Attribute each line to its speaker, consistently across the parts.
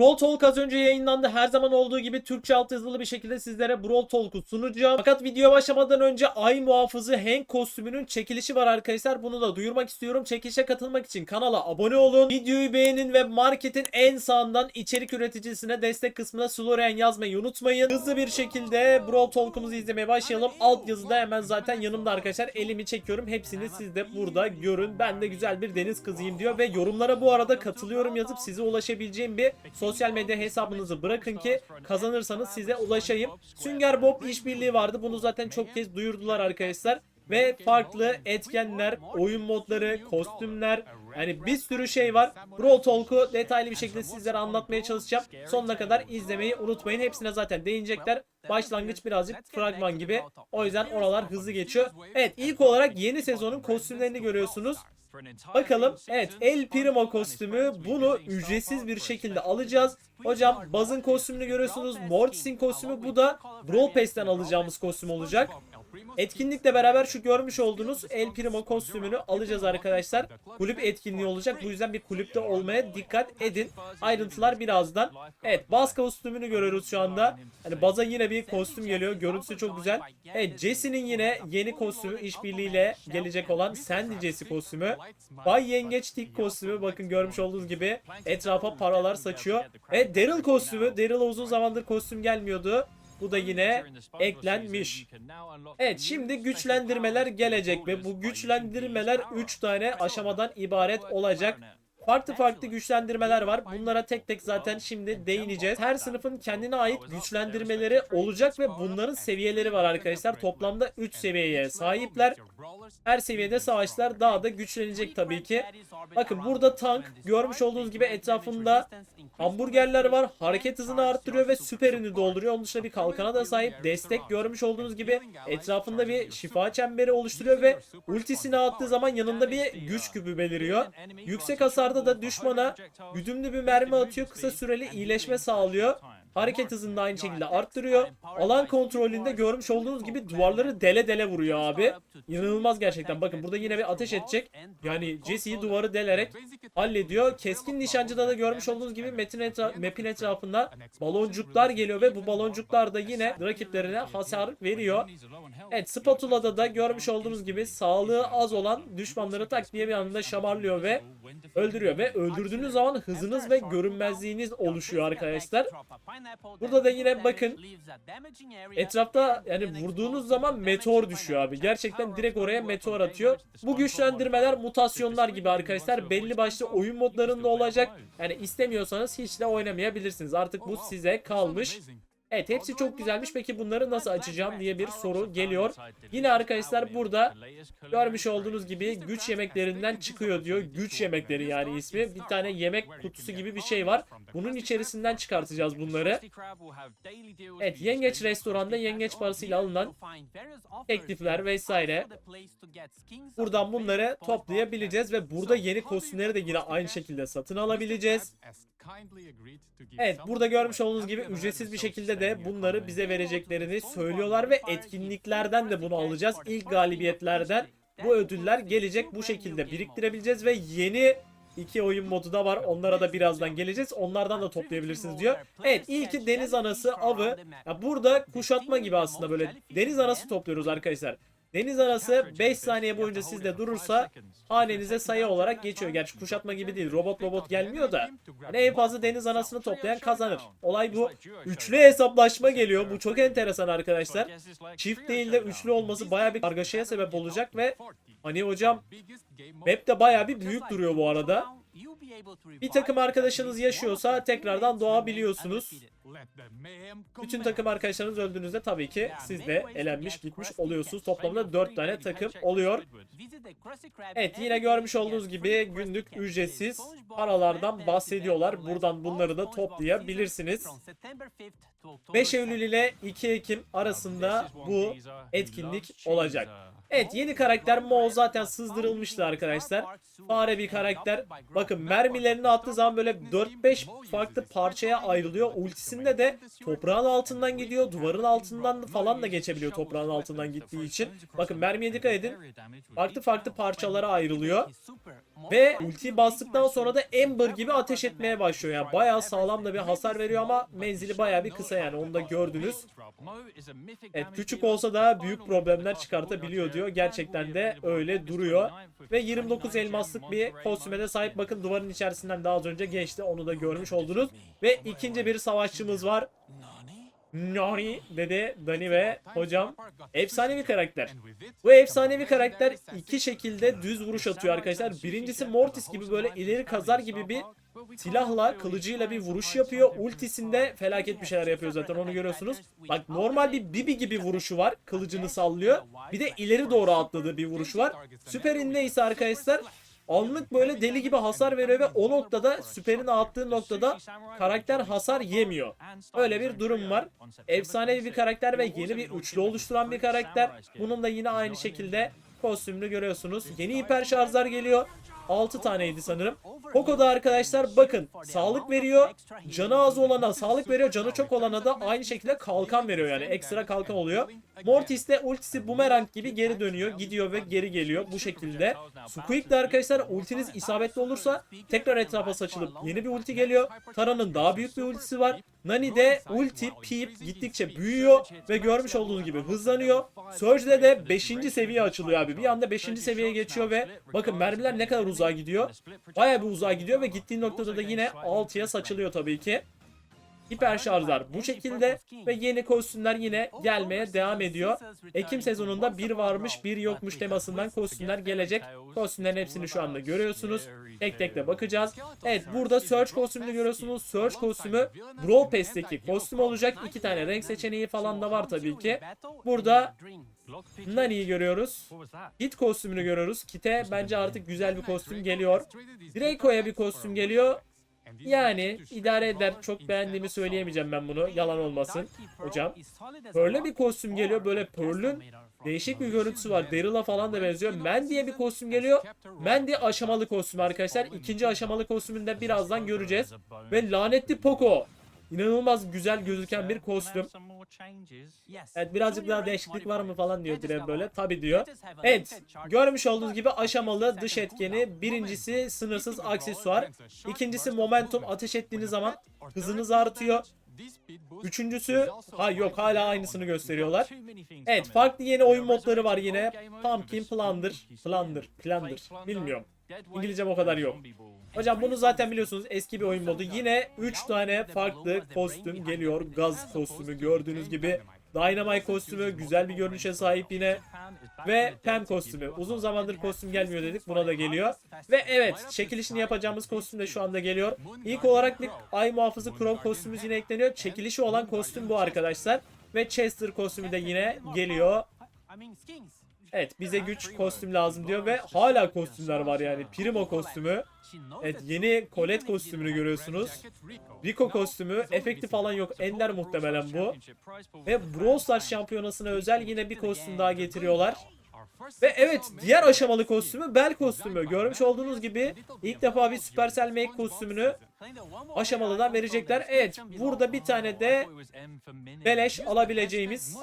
Speaker 1: Brawl Talk az önce yayınlandı. Her zaman olduğu gibi Türkçe alt yazılı bir şekilde sizlere Brawl Talk'u sunacağım. Fakat video başlamadan önce Ay Muhafızı Hank kostümünün çekilişi var arkadaşlar. Bunu da duyurmak istiyorum. Çekilişe katılmak için kanala abone olun. Videoyu beğenin ve marketin en sağından içerik üreticisine destek kısmına Slorian yazmayı unutmayın. Hızlı bir şekilde Brawl Talk'umuzu izlemeye başlayalım. Alt yazıda hemen zaten yanımda arkadaşlar. Elimi çekiyorum. Hepsini siz de burada görün. Ben de güzel bir deniz kızıyım diyor ve yorumlara bu arada katılıyorum yazıp size ulaşabileceğim bir sosyal medya hesabınızı bırakın ki kazanırsanız size ulaşayım. Sünger Bob işbirliği vardı. Bunu zaten çok kez duyurdular arkadaşlar. Ve farklı etkenler, oyun modları, kostümler yani bir sürü şey var. Brawl Talk'u detaylı bir şekilde sizlere anlatmaya çalışacağım. Sonuna kadar izlemeyi unutmayın. Hepsine zaten değinecekler. Başlangıç birazcık fragman gibi. O yüzden oralar hızlı geçiyor. Evet ilk olarak yeni sezonun kostümlerini görüyorsunuz. Bakalım. Evet El Primo kostümü. Bunu ücretsiz bir şekilde alacağız. Hocam Buzz'ın kostümünü görüyorsunuz. Mortis'in kostümü. Bu da Brawl Pass'ten alacağımız kostüm olacak. Etkinlikle beraber şu görmüş olduğunuz El Primo kostümünü alacağız arkadaşlar. Kulüp etkinliği olacak. Bu yüzden bir kulüpte olmaya dikkat edin. Ayrıntılar birazdan. Evet Buzz kostümünü görüyoruz şu anda. Hani Buzz'a yine bir kostüm geliyor. Görüntüsü çok güzel. Evet Jesse'nin yine yeni kostümü işbirliğiyle gelecek olan Sandy Jesse kostümü. Bay Yengeç Tik kostümü bakın görmüş olduğunuz gibi etrafa paralar saçıyor. Evet Daryl kostümü. Daryl'a uzun zamandır kostüm gelmiyordu. Bu da yine eklenmiş. Evet şimdi güçlendirmeler gelecek ve bu güçlendirmeler 3 tane aşamadan ibaret olacak. Farklı farklı güçlendirmeler var. Bunlara tek tek zaten şimdi değineceğiz. Her sınıfın kendine ait güçlendirmeleri olacak ve bunların seviyeleri var arkadaşlar. Toplamda 3 seviyeye sahipler. Her seviyede savaşlar daha da güçlenecek tabii ki. Bakın burada tank görmüş olduğunuz gibi etrafında hamburgerler var. Hareket hızını arttırıyor ve süperini dolduruyor. Onun dışında bir kalkana da sahip. Destek görmüş olduğunuz gibi etrafında bir şifa çemberi oluşturuyor ve ultisini attığı zaman yanında bir güç küpü beliriyor. Yüksek hasarda da düşmana güdümlü bir mermi atıyor. Kısa süreli iyileşme sağlıyor. Hareket hızını da aynı şekilde arttırıyor. Alan kontrolünde görmüş olduğunuz gibi duvarları dele dele vuruyor abi. İnanılmaz gerçekten. Bakın burada yine bir ateş edecek. Yani Jesse'yi duvarı delerek hallediyor. Keskin nişancıda da görmüş olduğunuz gibi metin etra- map'in etrafında baloncuklar geliyor ve bu baloncuklar da yine rakiplerine hasar veriyor. Evet spatula'da da görmüş olduğunuz gibi sağlığı az olan düşmanları tak diye bir anda şamarlıyor ve öldürüyor ve öldürdüğünüz zaman hızınız ve görünmezliğiniz oluşuyor arkadaşlar. Burada da yine bakın etrafta yani vurduğunuz zaman meteor düşüyor abi. Gerçekten direkt oraya meteor atıyor. Bu güçlendirmeler mutasyonlar gibi arkadaşlar. Belli başlı oyun modlarında olacak. Yani istemiyorsanız hiç de oynamayabilirsiniz. Artık bu size kalmış. Evet hepsi çok güzelmiş. Peki bunları nasıl açacağım diye bir soru geliyor. Yine arkadaşlar burada görmüş olduğunuz gibi güç yemeklerinden çıkıyor diyor. Güç yemekleri yani ismi. Bir tane yemek kutusu gibi bir şey var. Bunun içerisinden çıkartacağız bunları. Evet yengeç restoranda yengeç parasıyla alınan teklifler vesaire. Buradan bunları toplayabileceğiz ve burada yeni kostümleri de yine aynı şekilde satın alabileceğiz. Evet burada görmüş olduğunuz gibi ücretsiz bir şekilde de bunları bize vereceklerini söylüyorlar ve etkinliklerden de bunu alacağız. İlk galibiyetlerden bu ödüller gelecek bu şekilde biriktirebileceğiz ve yeni iki oyun modu da var. Onlara da birazdan geleceğiz. Onlardan da toplayabilirsiniz diyor. Evet ilki deniz anası avı. Ya burada kuşatma gibi aslında böyle deniz anası topluyoruz arkadaşlar. Deniz anası 5 saniye boyunca sizde durursa hanenize sayı olarak geçiyor. Gerçi kuşatma gibi değil. Robot robot gelmiyor da. Hani en fazla deniz anasını toplayan kazanır. Olay bu. Üçlü hesaplaşma geliyor. Bu çok enteresan arkadaşlar. Çift değil de üçlü olması baya bir kargaşaya sebep olacak ve hani hocam map de baya bir büyük duruyor bu arada. Bir takım arkadaşınız yaşıyorsa tekrardan doğabiliyorsunuz. Bütün takım arkadaşlarınız öldüğünüzde tabii ki siz de elenmiş gitmiş oluyorsunuz. Toplamda 4 tane takım oluyor. Evet yine görmüş olduğunuz gibi günlük ücretsiz paralardan bahsediyorlar. Buradan bunları da toplayabilirsiniz. 5 Eylül ile 2 Ekim arasında bu etkinlik olacak. Evet yeni karakter Mo zaten sızdırılmıştı arkadaşlar. Fare bir karakter. Bakın mermilerini attığı zaman böyle 4-5 farklı parçaya ayrılıyor. Ultisinde de toprağın altından gidiyor. Duvarın altından falan da geçebiliyor toprağın altından gittiği için. Bakın mermiye dikkat edin. Farklı farklı parçalara ayrılıyor. Ve ultiyi bastıktan sonra da Ember gibi ateş etmeye başlıyor. Yani bayağı sağlam da bir hasar veriyor ama menzili bayağı bir kısa yani onu da gördünüz. Evet küçük olsa da büyük problemler çıkartabiliyor diyor. Gerçekten de öyle duruyor. Ve 29 elmaslık bir kostüme de sahip. Bakın duvarın içerisinden daha az önce geçti. Onu da görmüş oldunuz. Ve ikinci bir savaşçımız var. Nani dedi Dani ve hocam. Efsanevi karakter. Bu efsanevi karakter iki şekilde düz vuruş atıyor arkadaşlar. Birincisi Mortis gibi böyle ileri kazar gibi bir silahla kılıcıyla bir vuruş yapıyor. Ultisinde felaket bir şeyler yapıyor zaten onu görüyorsunuz. Bak normal bir Bibi gibi vuruşu var. Kılıcını sallıyor. Bir de ileri doğru atladığı bir vuruşu var. Süperinde ise arkadaşlar anlık böyle deli gibi hasar veriyor ve o noktada süperin attığı noktada karakter hasar yemiyor. Öyle bir durum var. Efsanevi bir karakter ve yeni bir üçlü oluşturan bir karakter. Bunun da yine aynı şekilde kostümünü görüyorsunuz. Yeni hiper şarjlar geliyor. 6 taneydi sanırım. Poco'da arkadaşlar bakın sağlık veriyor. Canı az olana sağlık veriyor. Canı çok olana da aynı şekilde kalkan veriyor yani. Ekstra kalkan oluyor. Mortis de ultisi bumerang gibi geri dönüyor. Gidiyor ve geri geliyor bu şekilde. Squeak de arkadaşlar ultiniz isabetli olursa tekrar etrafa saçılıp yeni bir ulti geliyor. Tara'nın daha büyük bir ultisi var. Nani de ulti peep gittikçe büyüyor ve görmüş olduğunuz gibi hızlanıyor. Surge'de de 5. seviye açılıyor abi. Bir anda 5. seviyeye geçiyor ve bakın mermiler ne kadar uzağa gidiyor. Bayağı bir uzağa gidiyor ve gittiği noktada da yine 6'ya saçılıyor tabii ki. Hiper şarjlar bu şekilde ve yeni kostümler yine gelmeye devam ediyor. Ekim sezonunda bir varmış bir yokmuş temasından kostümler gelecek. Kostümlerin hepsini şu anda görüyorsunuz. Tek tek de bakacağız. Evet burada Surge kostümünü görüyorsunuz. Surge kostümü Brawl Pass'teki kostüm olacak. İki tane renk seçeneği falan da var tabii ki. Burada Nani'yi görüyoruz. Kit kostümünü görüyoruz. Kit'e bence artık güzel bir kostüm geliyor. Draco'ya bir kostüm geliyor. Yani idare eder. Çok beğendiğimi söyleyemeyeceğim ben bunu. Yalan olmasın hocam. Pearl'e bir kostüm geliyor. Böyle Pearl'ün değişik bir görüntüsü var. Daryl'a falan da benziyor. Mandy'ye bir kostüm geliyor. Mandy aşamalı kostüm arkadaşlar. İkinci aşamalı kostümünü de birazdan göreceğiz. Ve lanetli Poco. İnanılmaz güzel gözüken bir kostüm. Evet birazcık daha değişiklik var mı falan diyor Diren böyle. Tabi diyor. Evet görmüş olduğunuz gibi aşamalı dış etkeni. Birincisi sınırsız aksesuar. İkincisi momentum ateş ettiğiniz zaman hızınız artıyor. Üçüncüsü ha yok hala aynısını gösteriyorlar. Evet farklı yeni oyun modları var yine. Pumpkin Plunder. Plunder. Plunder. Bilmiyorum. İngilizcem o kadar yok. Hocam bunu zaten biliyorsunuz eski bir oyun modu. Yine 3 tane farklı kostüm geliyor. Gaz kostümü gördüğünüz gibi. Dynamite kostümü güzel bir görünüşe sahip yine. Ve Pam kostümü. Uzun zamandır kostüm gelmiyor dedik. Buna da geliyor. Ve evet çekilişini yapacağımız kostüm de şu anda geliyor. İlk olarak bir Ay Muhafızı Chrome kostümümüz yine ekleniyor. Çekilişi olan kostüm bu arkadaşlar. Ve Chester kostümü de yine geliyor. Evet bize güç kostüm lazım diyor ve hala kostümler var yani. Primo kostümü. Evet yeni Colette kostümünü görüyorsunuz. Rico kostümü. Efekti falan yok. Ender muhtemelen bu. Ve Brawl Stars şampiyonasına özel yine bir kostüm daha getiriyorlar. Ve evet diğer aşamalı kostümü Bel kostümü. Görmüş olduğunuz gibi ilk defa bir Supercell Make kostümünü aşamalıdan verecekler. Evet burada bir tane de beleş alabileceğimiz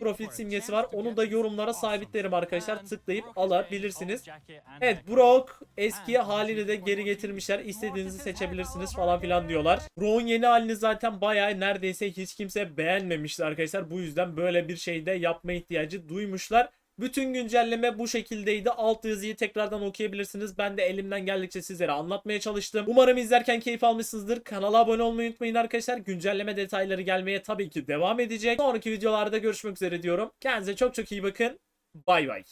Speaker 1: profil simgesi var. Onu da yorumlara sabitlerim arkadaşlar. Tıklayıp alabilirsiniz. Evet Brock eski halini de geri getirmişler. İstediğinizi seçebilirsiniz falan filan diyorlar. Brock'un yeni halini zaten bayağı neredeyse hiç kimse beğenmemişti arkadaşlar. Bu yüzden böyle bir şeyde yapma ihtiyacı duymuşlar. Bütün güncelleme bu şekildeydi. Alt yazıyı tekrardan okuyabilirsiniz. Ben de elimden geldikçe sizlere anlatmaya çalıştım. Umarım izlerken keyif almışsınızdır. Kanala abone olmayı unutmayın arkadaşlar. Güncelleme detayları gelmeye tabii ki devam edecek. Sonraki videolarda görüşmek üzere diyorum. Kendinize çok çok iyi bakın. Bay bay.